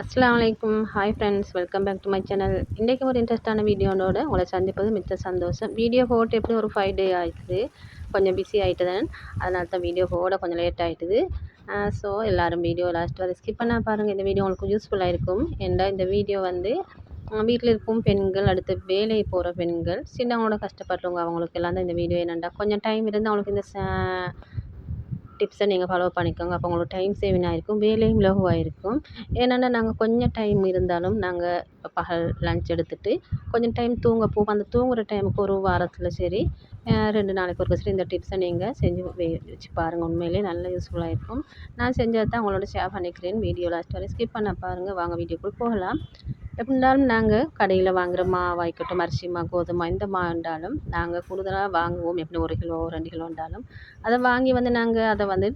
அஸ்லாம் hi friends welcome back to my channel இன்றைக்கு ஒரு இன்ட்ரெஸ்டான வீடியோனோட உங்களை சந்திப்பது மித்த சந்தோஷம். வீடியோ போட்டு எப்படி ஒரு ஃபைவ் டே ஆயிடுது? கொஞ்சம் பிஸி ஆகிட்டு தான் அதனால தான் வீடியோ போட கொஞ்சம் லேட் ஆகிட்டுது ஸோ எல்லோரும் வீடியோ லாஸ்ட் வரை ஸ்கிப் பண்ணால் பாருங்கள் இந்த வீடியோ உங்களுக்கு யூஸ்ஃபுல்லாக இருக்கும். ஏன்டா இந்த வீடியோ வந்து வீட்டில் இருக்கும் பெண்கள் அடுத்து வேலை போகிற பெண்கள் சின்னவங்களோட கஷ்டப்படுறவங்க அவங்களுக்கு எல்லாம் தான் இந்த வீடியோ என்னென்னா கொஞ்சம் டைம் இருந்து அவங்களுக்கு இந்த டிப்ஸை நீங்கள் ஃபாலோ பண்ணிக்கோங்க. அப்போ உங்களுக்கு டைம் சேவிங் ஆகிருக்கும் வேலையும் இலகுவாக இருக்கும் ஏன்னா நாங்கள் கொஞ்சம் டைம் இருந்தாலும் நாங்கள் பகல் லஞ்ச் எடுத்துகிட்டு கொஞ்சம் டைம் தூங்க போவோம் அந்த தூங்குகிற டைமுக்கு ஒரு வாரத்தில் சரி ரெண்டு நாளைக்கு ஒருக்க சரி இந்த டிப்ஸை நீங்கள் செஞ்சு வச்சு பாருங்கள் உண்மையிலே நல்ல யூஸ்ஃபுல்லாக இருக்கும். நான் செஞ்சது தான் உங்களோட ஷேர் பண்ணிக்கிறேன் வீடியோ லாஸ்ட் வரை ஸ்கிப் பண்ண பாருங்கள் வாங்க வீடியோக்குள் போகலாம். எப்படி இருந்தாலும் நாங்கள் கடையில் வாங்குகிற மாவாய்க்கட்டும் அரிசி மா கோதுமை இந்த மா இருந்தாலும் நாங்கள் கூடுதலாக வாங்குவோம். எப்படி ஒரு கிலோ ரெண்டு கிலோ இருந்தாலும். அதை வாங்கி வந்து நாங்கள் அதை வந்து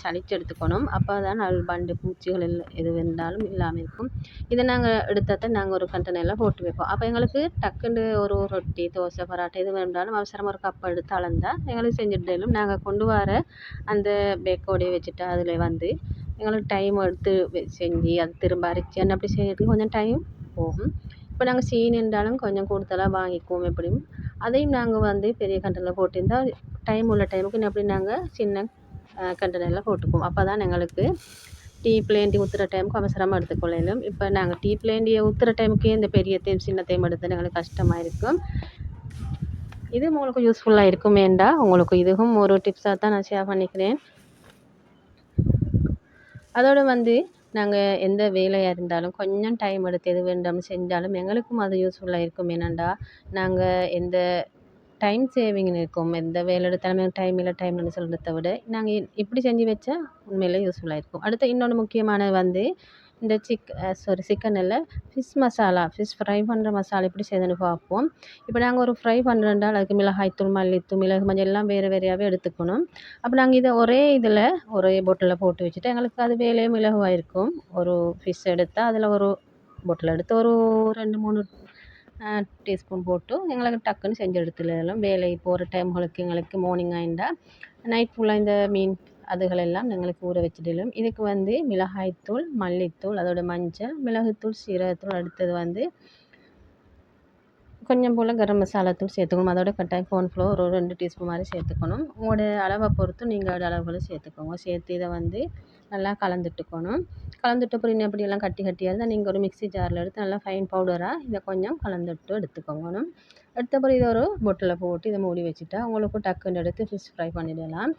சளிச்சு எடுத்துக்கணும். அப்போ தான் நல் பண்டு பூச்சிகள் இல்லை எது இருந்தாலும் இல்லாமல் இருக்கும். இதை நாங்கள் எடுத்தால் நாங்கள் ஒரு கண்டெய்னரில் போட்டு வைப்போம். அப்போ எங்களுக்கு டக்குன்னு ஒரு ரொட்டி தோசை பரோட்டா எது வேண்டாலும் அவசரமாக ஒரு கப் எடுத்து அளந்தா எங்களுக்கு செஞ்சுட்டு நாங்கள் கொண்டு வர அந்த பேக்கோடையே வச்சுட்டு அதில் வந்து எங்களுக்கு டைம் எடுத்து செஞ்சு அது திரும்ப அரைச்சி அந்த அப்படி செய்யறதுக்கு கொஞ்சம் டைம் போகும். இப்போ நாங்கள் சீனி கொஞ்சம் கூடுதலாக வாங்கிக்குவோம் எப்படியும். அதையும் நாங்கள் வந்து பெரிய கண்டனில் போட்டிருந்தால் டைம் உள்ள டைமுக்கு எப்படி நாங்கள் சின்ன கண்டனில் போட்டுக்குவோம். அப்போ தான் எங்களுக்கு டீ பிளேண்டி ஊற்றுற டைமுக்கு அவசரமாக எடுத்துக்கொள்ளலும். இப்போ நாங்கள் டீ பிளேண்டியை ஊற்றுற டைமுக்கே இந்த பெரிய தேம் சின்ன தேம் எடுத்து எங்களுக்கு கஷ்டமாக இருக்கும். இது உங்களுக்கு யூஸ்ஃபுல்லாக இருக்குமேண்டா உங்களுக்கு இதுவும் ஒரு டிப்ஸாக தான் நான் ஷேர் பண்ணிக்கிறேன். அதோடு வந்து நாங்கள் எந்த வேலையாக இருந்தாலும் கொஞ்சம் டைம் எடுத்து எது வேண்டாம் செஞ்சாலும் எங்களுக்கும் அது யூஸ்ஃபுல்லாக இருக்கும் என்னண்டா நாங்கள் எந்த டைம் சேவிங் இருக்கும் எந்த வேலை எடுத்தாலும் டைம் இல்லை டைம்னு சொல்கிறத விட நாங்கள் இப்படி செஞ்சு வச்சா உண்மையிலே யூஸ்ஃபுல்லாக இருக்கும். அடுத்து இன்னொன்று முக்கியமானது வந்து இந்த சிக் சாரி சிக்கன் இல்லை ஃபிஷ் மசாலா ஃபிஷ் ஃப்ரை பண்ணுற மசாலா எப்படி செய்யுதுன்னு பார்ப்போம். இப்போ நாங்கள் ஒரு ஃப்ரை பண்ணுறோம்னா அதுக்கு மிளகாய்த்தூள் மல்லித்தூள் மிளகு மஞ்சள் எல்லாம் வேறு வேறையாகவே எடுத்துக்கணும். அப்போ நாங்கள் இதை ஒரே இதில் ஒரே பொட்டில் போட்டு வச்சுட்டு எங்களுக்கு அது வேலையே மிளகுவாக இருக்கும். ஒரு ஃபிஷ் எடுத்தால் அதில் ஒரு பொட்டில் எடுத்து ஒரு ரெண்டு மூணு டீஸ்பூன் போட்டு எங்களுக்கு டக்குன்னு செஞ்சு எடுத்துடலாம். வேலை போகிற டைம்களுக்கு எங்களுக்கு மார்னிங் ஆகிண்டா நைட் ஃபுல்லாக இந்த மீன் அதுகளெல்லாம் எங்களுக்கு ஊற வச்சிடலும் இதுக்கு வந்து மிளகாய்த்தூள் மல்லித்தூள் அதோட மஞ்சள் மிளகுத்தூள் சீரகத்தூள் அடுத்தது வந்து கொஞ்சம் போல் கரம் மசாலா தூள் சேர்த்துக்கணும். அதோட கட்டாயம் கார்ன்ஃப்ளவர் ஒரு ரெண்டு டீஸ்பூன் மாதிரி சேர்த்துக்கணும். உங்களோட அளவை பொறுத்து நீங்கள் அதோட அளவுகளை சேர்த்துக்கோங்க. சேர்த்து இதை வந்து நல்லா கலந்துட்டுக்கணும். கலந்துட்டு அப்புறம் இன்னும் எப்படியெல்லாம் கட்டி கட்டியாக இருந்தால் நீங்கள் ஒரு மிக்ஸி ஜாரில் எடுத்து நல்லா ஃபைன் பவுடராக இதை கொஞ்சம் கலந்துட்டு எடுத்துக்கோங்கணும். எடுத்த அப்புறம் இதை ஒரு பொட்டில் போட்டு இதை மூடி வச்சுட்டா உங்களுக்கு டக்குன்னு எடுத்து ஃபிஷ் ஃப்ரை பண்ணிடலாம்.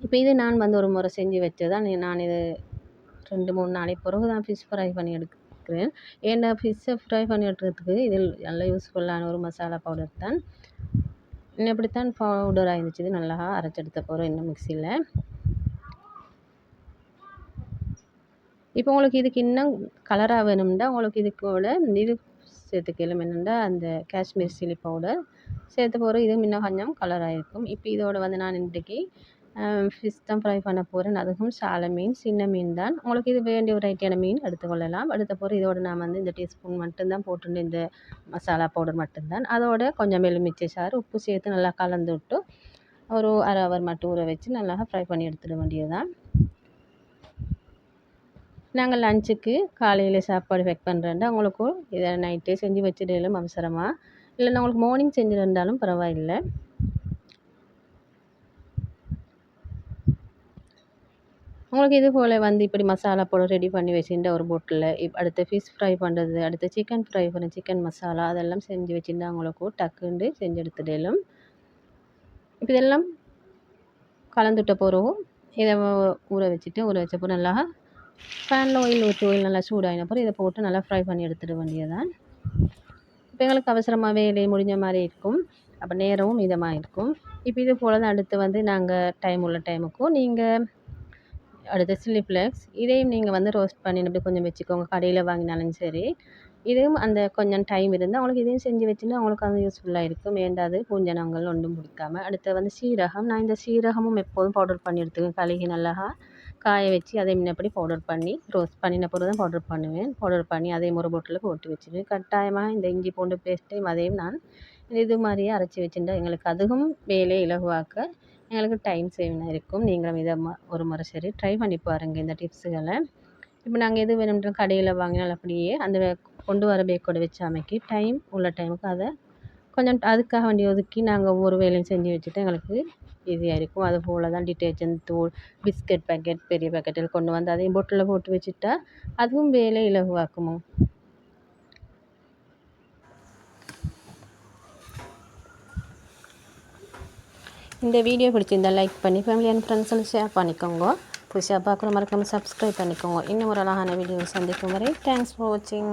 இப்போ இது நான் வந்து ஒரு முறை செஞ்சு வச்சதான் நான் இது ரெண்டு மூணு நாளைக்கு பிறகு தான் ஃபிஷ் ஃப்ரை பண்ணி எடுக்கிறேன். ஏன்னா ஃபிஷ்ஷை ஃப்ரை பண்ணி எடுக்கிறதுக்கு இதில் நல்ல யூஸ்ஃபுல்லான ஒரு மசாலா பவுடர் தான். இப்படித்தான் பவுடராக இருந்துச்சு இது நல்லா அரைச்செடுத்த போகிறோம் இன்னும் மிக்சியில் இப்போ உங்களுக்கு இதுக்கு இன்னும் கலராக வேணும்னா உங்களுக்கு இது கூட இது சேர்த்துக்கலாம் என்னென்னா அந்த காஷ்மீர் சில்லி பவுடர் சேர்த்து போகிற இது இன்னும் கொஞ்சம் கலராக இருக்கும் இப்போ இதோட வந்து நான் இன்றைக்கி ஃபிஷ் தான் ஃப்ரை பண்ண போகிறேன் அதுவும் சால மீன் சின்ன மீன் தான். உங்களுக்கு இது வேண்டிய ஒரு வெரைட்டியான மீன் எடுத்துக்கொள்ளலாம். எடுத்த பிறகு இதோட நான் வந்து இந்த டீஸ்பூன் மட்டும்தான் போட்டுருந்தேன். இந்த மசாலா பவுடர் மட்டும்தான் அதோட கொஞ்சம் எலுமிச்சை சாறு உப்பு சேர்த்து நல்லா கலந்து விட்டு ஒரு அரை ஹவர் மட்டும் ஊற வச்சு நல்லா ஃப்ரை பண்ணி எடுத்துட வேண்டியது தான் நாங்கள் லஞ்சுக்கு காலையில் சாப்பாடு பேக் பண்ணுறேன்டா உங்களுக்கு இதை நைட்டே செஞ்சு வச்சுடலும் அவசரமாக இல்லைன்னா உங்களுக்கு மார்னிங் செஞ்சுருந்தாலும் பரவாயில்லை. உங்களுக்கு இது போல் வந்து இப்படி மசாலா போட ரெடி பண்ணி வச்சுருந்தா ஒரு பொட்டில் இப் அடுத்து ஃபிஷ் ஃப்ரை பண்ணுறது அடுத்து சிக்கன் ஃப்ரை பண்ண சிக்கன் மசாலா அதெல்லாம் செஞ்சு வச்சுருந்தா அவங்களுக்கும் டக்குண்டு செஞ்சு எடுத்துடலும் இப்போ இதெல்லாம் கலந்துட்ட பிறகு இதை ஊற வச்சுட்டு ஊற வச்சப்போ நல்லா ஃபேனில் ஆயில் ஊற்றி ஆயில் நல்லா சூடாகினப்பறம் இதை போட்டு நல்லா ஃப்ரை பண்ணி எடுத்துட வேண்டியதான் இப்போ எங்களுக்கு அவசரமாக வேலை முடிஞ்ச மாதிரி இருக்கும். அப்போ நேரமும் மிதமாக இருக்கும் இப்போ இது போல் தான் அடுத்து வந்து நாங்கள் டைம் உள்ள டைமுக்கும் நீங்கள் அடுத்து சில்லி ஃப்ளேக்ஸ் இதையும் நீங்கள் வந்து ரோஸ்ட் பண்ணி அப்படி கொஞ்சம் வச்சுக்கோங்க. கடையில் வாங்கினாலும் சரி. இதையும் அந்த கொஞ்சம் டைம் இருந்தால் அவங்களுக்கு இதையும் செஞ்சு வச்சுன்னா அவங்களுக்கு அது யூஸ்ஃபுல்லாக இருக்கும். வேண்டாது பூஞ்சனங்கள் ஒன்றும் பிடிக்காம அடுத்து வந்து சீரகம். நான் இந்த சீரகமும் எப்போதும் பவுடர் பண்ணி எடுத்துக்குவேன். கழுகி நல்லா காய வச்சு அதை முன்னப்படி பவுடர் பண்ணி ரோஸ்ட் பண்ணின பிறகு தான் பவுடர் பண்ணுவேன். பவுடர் பண்ணி அதையும் ஒரு பொட்டில் போட்டு வச்சுருவேன். கட்டாயமாக இந்த இஞ்சி பூண்டு பேஸ்ட்டையும் அதையும் நான் இது மாதிரியே அரைச்சி வச்சுட்டா எங்களுக்கு அதுவும் வேலையை இலகுவாக்க எங்களுக்கு டைம் சேவிங்காக இருக்கும். நீங்களும் இதை ம ஒரு முறை சரி ட்ரை பண்ணி பாருங்கள் இந்த டிப்ஸுகளை இப்போ நாங்கள் எது வேணும்ன்ற கடையில் வாங்கினால் அப்படியே அந்த கொண்டு வர பேக்கோட வச்சு அமைக்கி டைம் உள்ள டைமுக்கு அதை கொஞ்சம் அதுக்காக வேண்டி ஒதுக்கி நாங்கள் ஒவ்வொரு வேலையும் செஞ்சு வச்சுட்டு எங்களுக்கு ஈஸியாக இருக்கும். அது போல் தான் டிட்டர்ஜென்ட் தூள் பிஸ்கட் பேக்கெட் பெரிய பேக்கெட்டில் கொண்டு வந்து அதையும் பொட்டில் போட்டு வச்சுட்டா அதுவும் வேலை இலகுவாக்குமோ? இந்த வீடியோ பிடிச்சிருந்தால் லைக் பண்ணி ஃபேமிலி அண்ட் ஃப்ரெண்ட்ஸ்னு ஷேர் பண்ணிக்கோங்க. புதுசாக பார்க்குற மறக்காமல் சப்ஸ்கிரைப் பண்ணிக்கோங்க. இன்னும் ஒரு அழகான வீடியோ சந்திக்கும் வரை தேங்க்ஸ் ஃபார் வாட்சிங்